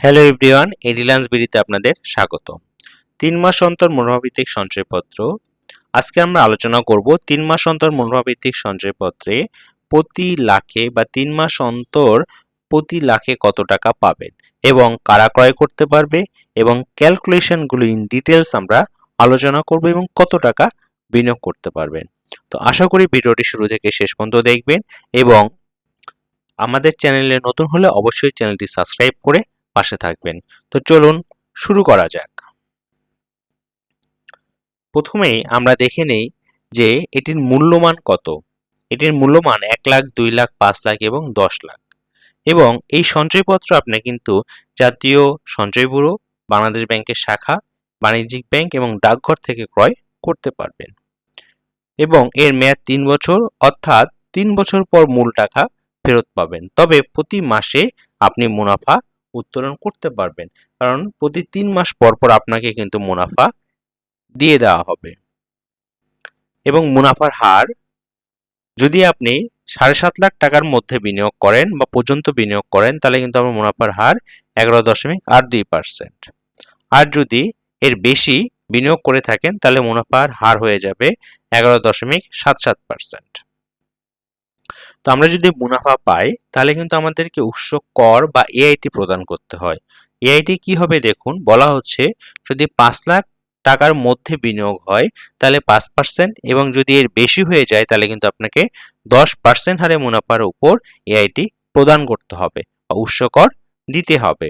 Hello everyone এডিলান্স বিডিতে আপনাদের স্বাগত। তিন মাস অন্তর মনোভাবিত্তিক সঞ্চয়পত্র। আজকে আমরা আলোচনা করব তিন মাস অন্তর মনোভাবিত্তিক সঞ্চয়পত্রে প্রতি লাখে বা তিন মাস অন্তর প্রতি লাখে কত টাকা পাবেন এবং কারা ক্রয় করতে পারবে এবং ক্যালকুলেশনগুলো ইন ডিটেলস আমরা আলোচনা করব এবং কত টাকা বিনিয়োগ করতে পারবেন। তো আশা করি ভিডিওটি শুরু থেকে শেষ পর্যন্ত দেখবেন এবং আমাদের চ্যানেলে নতুন হলে অবশ্যই চ্যানেলটি সাবস্ক্রাইব করে পাশে থাকবেন। তো চলুন শুরু করা যাক। প্রথমেই আমরা দেখে নেই যে এটির মূল্যমান কত। এটির মূল্যমান এক লাখ, দুই লাখ, পাঁচ লাখ এবং দশ লাখ। এবং এই সঞ্চয়পত্র আপনি কিন্তু জাতীয় সঞ্চয় ব্যুরো, বাংলাদেশ ব্যাংকের শাখা, বাণিজ্যিক ব্যাংক এবং ডাকঘর থেকে ক্রয় করতে পারবেন। এবং এর মেয়াদ তিন বছর, অর্থাৎ তিন বছর পর মূল টাকা ফেরত পাবেন। তবে প্রতি মাসে আপনি মুনাফা উত্তোলন করতে পারবেন। কারণ প্রতি তিন মাস পর পর আপনাকে কিন্তু মুনাফা দিয়ে দেওয়া হবে। এবং মুনাফার হার যদি আপনি সাড়ে সাত লাখ টাকার মধ্যে বিনিয়োগ করেন বা পর্যন্ত বিনিয়োগ করেন, তাহলে কিন্তু আমার মুনাফার হার এগারো দশমিক আট দুই পার্সেন্ট। আর যদি এর বেশি বিনিয়োগ করে থাকেন, তাহলে মুনাফার হার হয়ে যাবে এগারো দশমিক সাত সাত পার্সেন্ট। তো আমরা যদি মুনাফা পাই, তাহলে কিন্তু আমাদেরকে উৎস কর বা এআইটি প্রদান করতে হয়। এআইটি কি হবে দেখুন, বলা হচ্ছে যদি পাঁচ লাখ টাকার মধ্যে বিনিয়োগ হয়, তাহলে পাঁচ পার্সেন্ট এবং যদি এর বেশি হয়ে যায়, তাহলে কিন্তু আপনাকে দশ পার্সেন্ট হারে মুনাফার উপর এআইটি প্রদান করতে হবে বা উৎস কর দিতে হবে।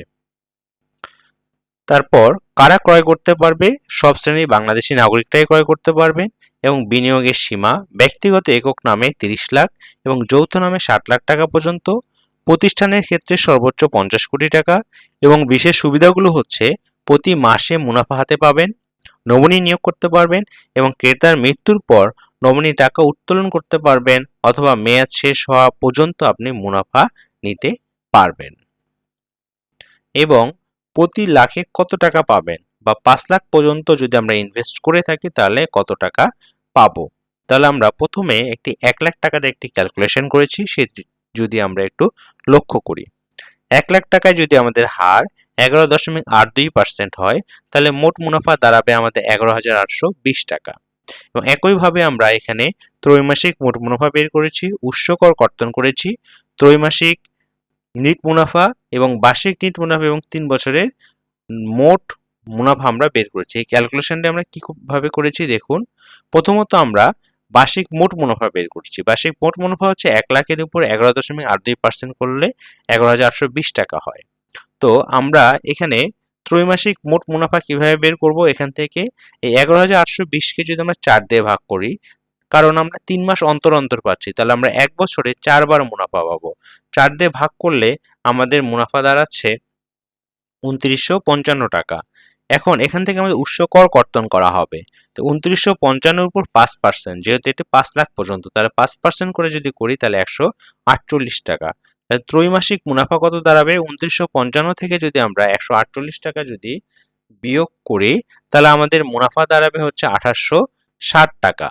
তারপর কারা ক্রয় করতে পারবে? সব শ্রেণির বাংলাদেশি নাগরিকরাই ক্রয় করতে পারবেন এবং বিনিয়োগের সীমা ব্যক্তিগত একক নামে তিরিশ লাখ এবং যৌথ নামে ষাট লাখ টাকা পর্যন্ত। প্রতিষ্ঠানের ক্ষেত্রে সর্বোচ্চ পঞ্চাশ কোটি টাকা এবং বিশেষ সুবিধাগুলো হচ্ছে প্রতি মাসে মুনাফা হাতে পাবেন, নমুনি নিয়োগ করতে পারবেন এবং ক্রেতার মৃত্যুর পর নমুনি টাকা উত্তোলন করতে পারবেন অথবা মেয়াদ শেষ হওয়া পর্যন্ত আপনি মুনাফা নিতে পারবেন। এবং প্রতি লাখে কত টাকা পাবেন? বা পাঁচ লাখ পর্যন্ত যদি আমরা ইনভেস্ট করে থাকি, তাহলে কত টাকা পাবো? তাহলে আমরা প্রথমে একটি এক লাখ টাকাতে একটি ক্যালকুলেশন করেছি, সে যদি আমরা একটু লক্ষ্য করি। এক লাখ টাকায় যদি আমাদের হার এগারো দশমিক আট দুই পার্সেন্ট হয়, তাহলে মোট মুনাফা দাঁড়াবে আমাদের এগারো হাজার আটশো বিশ টাকা। এবং একইভাবে আমরা এখানে ত্রৈমাসিক মোট মুনাফা বের করেছি উৎসকর কর্তন করেছি। ত্রৈমাসিক নিট মুনাফা এবং বার্ষিক নিট মুনাফা এবং তিন বছরের মোট মুনাফা আমরা বের করেছি। এই ক্যালকুলেশনটা আমরা কীভাবে করেছি দেখুন। প্রথমত আমরা বার্ষিক মোট মুনাফা বের করছি। বার্ষিক মোট মুনাফা হচ্ছে এক লাখের উপর এগারো দশমিক আট দুই পার্সেন্ট করলে এগারো হাজার আটশো বিশ টাকা হয়। তো আমরা এখানে ত্রৈমাসিক মোট মুনাফা কীভাবে বের করব? এখান থেকে এই এগারো হাজার আটশো বিশকে যদি আমরা চার দিয়ে ভাগ করি কারণ আমরা তিন মাস অন্তর অন্তর পাচ্ছি, তাহলে আমরা এক বছরে চারবার মুনাফা পাবো। চার দিয়ে ভাগ করলে আমাদের মুনাফা দাঁড়াচ্ছে উনত্রিশশো পঞ্চান্ন টাকা। এখন এখান থেকে আমাদের উৎস কর কর্তন করা হবে। তো উনত্রিশশো পঞ্চান্নর উপর পাঁচ পার্সেন্ট যেহেতু এটি পাঁচ লাখ পর্যন্ত, তাহলে পাঁচ পার্সেন্ট করে যদি করি, তাহলে একশো আটচল্লিশ টাকা। তাহলে ত্রৈমাসিক মুনাফা কত দাঁড়াবে? উনত্রিশশো পঞ্চান্ন থেকে যদি আমরা একশো আটচল্লিশ টাকা যদি বিয়োগ করি, তাহলে আমাদের মুনাফা দাঁড়াবে হচ্ছে আঠাশশো ষাট টাকা।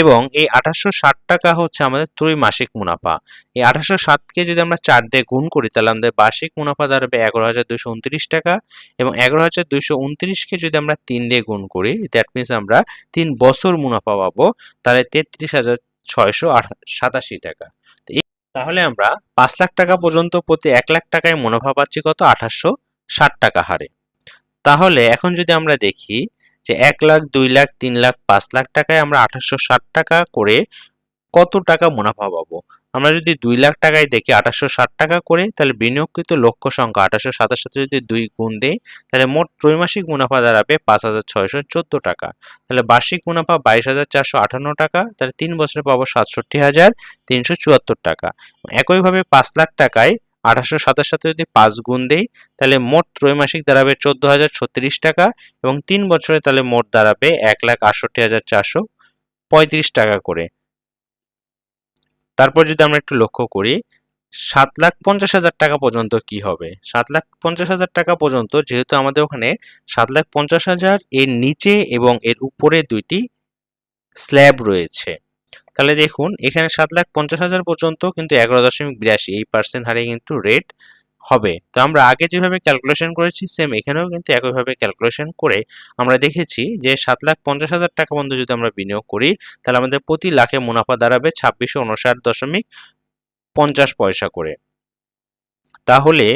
এবং এই আঠাশশো ষাট টাকা হচ্ছে আমাদের ত্রৈমাসিক মুনাফা। এই আঠাশশো ষাটকে যদি আমরা চার দিয়ে গুণ করি, তাহলে আমাদের বার্ষিক মুনাফা দাঁড়াবে এগারো হাজার দুইশো উনত্রিশ টাকা এবং এগারো হাজার দুইশো উনত্রিশকে যদি আমরা তিন দিয়ে গুণ করি দ্যাট মিনস আমরা তিন বছর মুনাফা পাবো, তাহলে তেত্রিশ হাজার ছয়শো সাতাশি টাকা। তাহলে আমরা পাঁচ লাখ টাকা পর্যন্ত প্রতি এক লাখ টাকায় মুনাফা পাচ্ছি কত? আঠাশশো ষাট টাকা হারে। তাহলে এখন যদি আমরা দেখি যে এক লাখ, দুই লাখ, তিন লাখ, পাঁচ লাখ টাকায় আমরা আঠাশশো ষাট টাকা করে কত টাকা মুনাফা পাবো? আমরা যদি দুই লাখ টাকায় দেখি আঠাশশো ষাট টাকা করে, তাহলে বিনিয়োগকৃত লক্ষ্য সংখ্যা আঠাশশো সাতাশ সাথে যদি দুই গুণ দেই, তাহলে মোট ত্রৈমাসিক মুনাফা দাঁড়াবে পাঁচ হাজার ছয়শো চোদ্দ টাকা। তাহলে বার্ষিক মুনাফা বাইশ হাজার চারশো আটান্ন টাকা, তাহলে তিন বছরে পাবো সাতষট্টি হাজার তিনশো চুয়াত্তর টাকা। একইভাবে পাঁচ লাখ টাকায় আঠাশশো সাতাশ সাথে যদি পাঁচ গুণ দেই, তাহলে মোট ত্রৈমাসিক দাঁড়াবে চোদ্দ হাজার ছত্রিশ টাকা এবং তিন বছরে তাহলে মোট দাঁড়াবে এক লাখ আটষট্টি হাজার চারশো পঁয়ত্রিশ টাকা করে। তারপর যদি আমরা একটু লক্ষ্য করি, সাত লাখ পঞ্চাশ হাজার টাকা পর্যন্ত কি হবে? সাত লাখ পঞ্চাশ হাজার টাকা পর্যন্ত যেহেতু আমাদের ওখানে সাত লাখ পঞ্চাশ হাজার এর নিচে এবং এর উপরে দুইটি স্ল্যাব রয়েছে। তাহলে দেখুন, এখানে সাত লাখ পঞ্চাশ হাজার পর্যন্ত কিন্তু এগারো দশমিক বিরাশি, এই পার্সেন্ট হারে কিন্তু রেট হবে। তো আমরা আগে যেভাবে ক্যালকুলেশন করেছি সেম এখানেও কিন্তু একইভাবে ক্যালকুলেশন করে আমরা দেখেছি যে সাত লাখ পঞ্চাশ হাজার টাকা পর্যন্ত যদি আমরা বিনিয়োগ করি, তাহলে আমাদের প্রতি লাখে মুনাফা দাঁড়াবে ছাব্বিশশো উনষাট দশমিক পঞ্চাশ পয়সা করে। তাহলে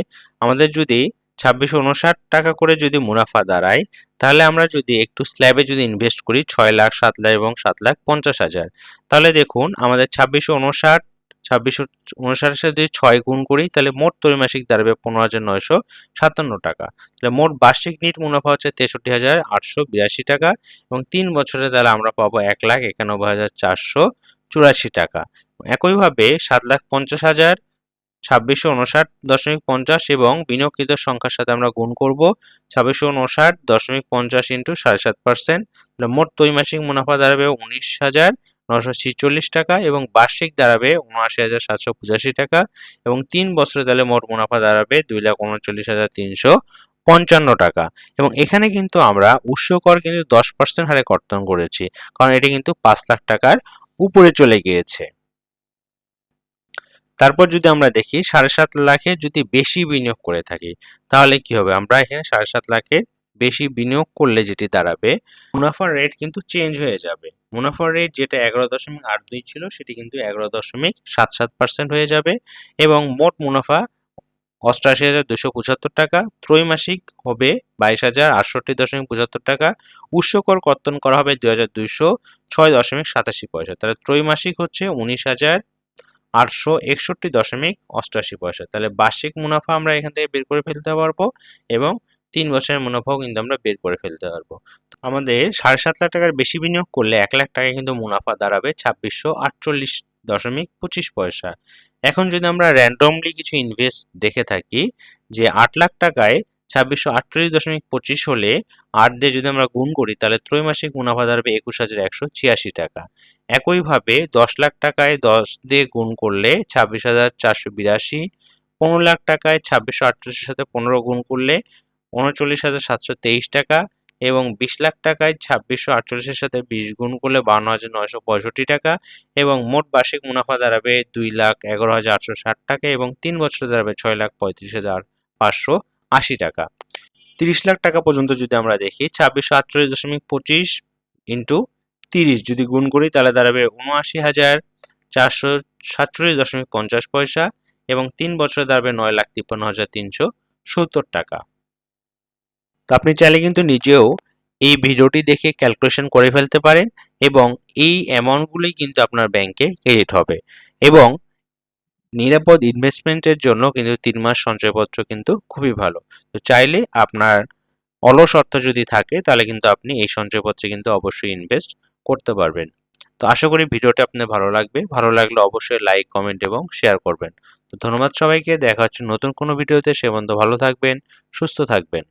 আমাদের যদি ছাব্বিশশো উনষাট টাকা করে যদি মুনাফা দাঁড়ায়, তাহলে আমরা যদি একটু স্ল্যাবে যদি ইনভেস্ট করি ছয় লাখ, সাত লাখ এবং সাত লাখ পঞ্চাশ হাজার। তাহলে দেখুন, আমাদের ছাব্বিশশো উনষাট, ছাব্বিশশো উনষাটের সাথে যদি ছয় গুণ করি, তাহলে মোট ত্রৈমাসিক দাঁড়াবে পনেরো হাজার নয়শো সাতান্ন টাকা। তাহলে মোট বার্ষিক নিট মুনাফা হচ্ছে তেষট্টি হাজার আটশো বিরাশি টাকা এবং তিন বছরে তাহলে আমরা পাবো এক লাখ একানব্বই হাজার চারশো চুরাশি টাকা। একইভাবে সাত লাখ পঞ্চাশ হাজার ছাব্বিশশো উনষাট দশমিক পঞ্চাশ এবং বিনিয়োগকৃত সংখ্যার সাথে আমরা গুণ করব ছাব্বিশশো উনষাট দশমিক পঞ্চাশ ইন্টু সাড়ে সাত পার্সেন্ট। মোট ত্রৈমাসিক মুনাফা দাঁড়াবে উনিশ হাজার নশো ছিচল্লিশ টাকা এবং বার্ষিক দাঁড়াবে উনআশি হাজার সাতশো পঁচাশি টাকা এবং তিন বছরে তাহলে মোট মুনাফা দাঁড়াবে দুই লাখ উনচল্লিশ হাজার তিনশো পঞ্চান্ন টাকা। এবং এখানে কিন্তু আমরা উৎসকর কিন্তু দশ পার্সেন্ট হারে কর্তন করেছি, কারণ এটি কিন্তু পাঁচ লাখ টাকার উপরে চলে গিয়েছে। তারপর যদি আমরা দেখি, সাড়ে সাত লাখে যদি বেশি বিনিয়োগ করে থাকি, তাহলে কি হবে? আমরা এখানে সাড়ে সাত লাখের বেশি বিনিয়োগ করলে যেটি দাঁড়াবে, মুনাফার রেট কিন্তু চেঞ্জ হয়ে যাবে। মুনাফার রেট যেটা এগারো দশমিক আট দুই ছিল, সেটি কিন্তু এগারো দশমিক সাত সাত পার্সেন্ট হয়ে যাবে এবং মোট মুনাফা অষ্টআশি হাজার দুশো পঁচাত্তর টাকা, ত্রৈমাসিক হবে বাইশ হাজার আটষট্টি দশমিক পঁচাত্তর টাকা, উৎসকর কর্তন করা হবে দুই হাজার দুইশো ছয় দশমিক সাতাশি পয়সা। তাহলে ত্রৈমাসিক হচ্ছে উনিশ হাজার আটশো একষট্টি দশমিক অষ্টআশি পয়সা। তাহলে বার্ষিক মুনাফা আমরা এখান থেকে বের করে ফেলতে পারব এবং তিন বছরের মুনাফাও কিন্তু আমরা বের করে ফেলতে পারব। আমাদের সাড়ে সাত লাখ টাকার বেশি বিনিয়োগ করলে এক লাখ টাকা কিন্তু মুনাফা দাঁড়াবে ছাব্বিশশো আটচল্লিশ দশমিক পঁচিশ পয়সা। এখন যদি আমরা র্যান্ডমলি কিছু ইনভেস্ট দেখে থাকি যে আট লাখ টাকায় ছাব্বিশশো আটচল্লিশ দশমিক পঁচিশ হলে আট দিয়ে যদি আমরা গুণ করি তাহলে ত্রৈমাসিক মুনাফা দাঁড়াবে একুশ হাজার একশো ছিয়াশি টাকা। একইভাবে দশ লাখ টাকায় দশ দিয়ে গুণ করলে ছাব্বিশ হাজার চারশো বিরাশি, পনেরো লাখ টাকায় ছাব্বিশশো আটচল্লিশের সাথে পনেরো গুণ করলে উনচল্লিশ হাজার সাতশো তেইশ টাকা এবং বিশ লাখ টাকায় ছাব্বিশশো আটচল্লিশের সাথে বিশ গুণ করলে বান্ন হাজার নয়শো পঁয়ষট্টি টাকা এবং মোট বার্ষিক মুনাফা দাঁড়াবে দুই লাখ এগারো হাজার আটশো ষাট টাকা এবং তিন বছরে দাঁড়াবে ছয় লাখ পঁয়ত্রিশ হাজার পাঁচশো আশি টাকা। তিরিশ লাখ টাকা পর্যন্ত যদি আমরা দেখি, ছাব্বিশশো আটচল্লিশ দশমিক পঁচিশ ইন্টু তিরিশ যদি গুণ করি, তাহলে দাঁড়াবে উনআশি হাজার চারশো সাতচল্লিশ দশমিক পঞ্চাশ পয়সা এবং তিন বছরে দাঁড়াবে নয় লাখ তিপ্পান্ন হাজার তিনশো সত্তর টাকা। তো আপনি চাইলে কিন্তু নিজেও এই ভিডিওটি দেখে ক্যালকুলেশন করে ফেলতে পারেন এবং এই অ্যামাউন্টগুলি কিন্তু আপনার ব্যাংকে ক্রেডিট হবে এবং নিরাপদ ইনভেস্টমেন্টের জন্য কিন্তু তিন মাস সঞ্চয়পত্র কিন্তু খুবই ভালো। তো চাইলে আপনার অলস অর্থ যদি থাকে, তাহলে কিন্তু আপনি এই সঞ্চয়পত্রে কিন্তু অবশ্যই ইনভেস্ট করতে পারবেন। তো আশা করি ভিডিওটা আপনার ভালো লাগবে। ভালো লাগলে অবশ্যই লাইক কমেন্ট এবং শেয়ার করবেন। তো ধন্যবাদ সবাইকে। দেখা হচ্ছে নতুন কোনো ভিডিওতে। সে বন্ধু ভালো থাকবেন, সুস্থ থাকবেন।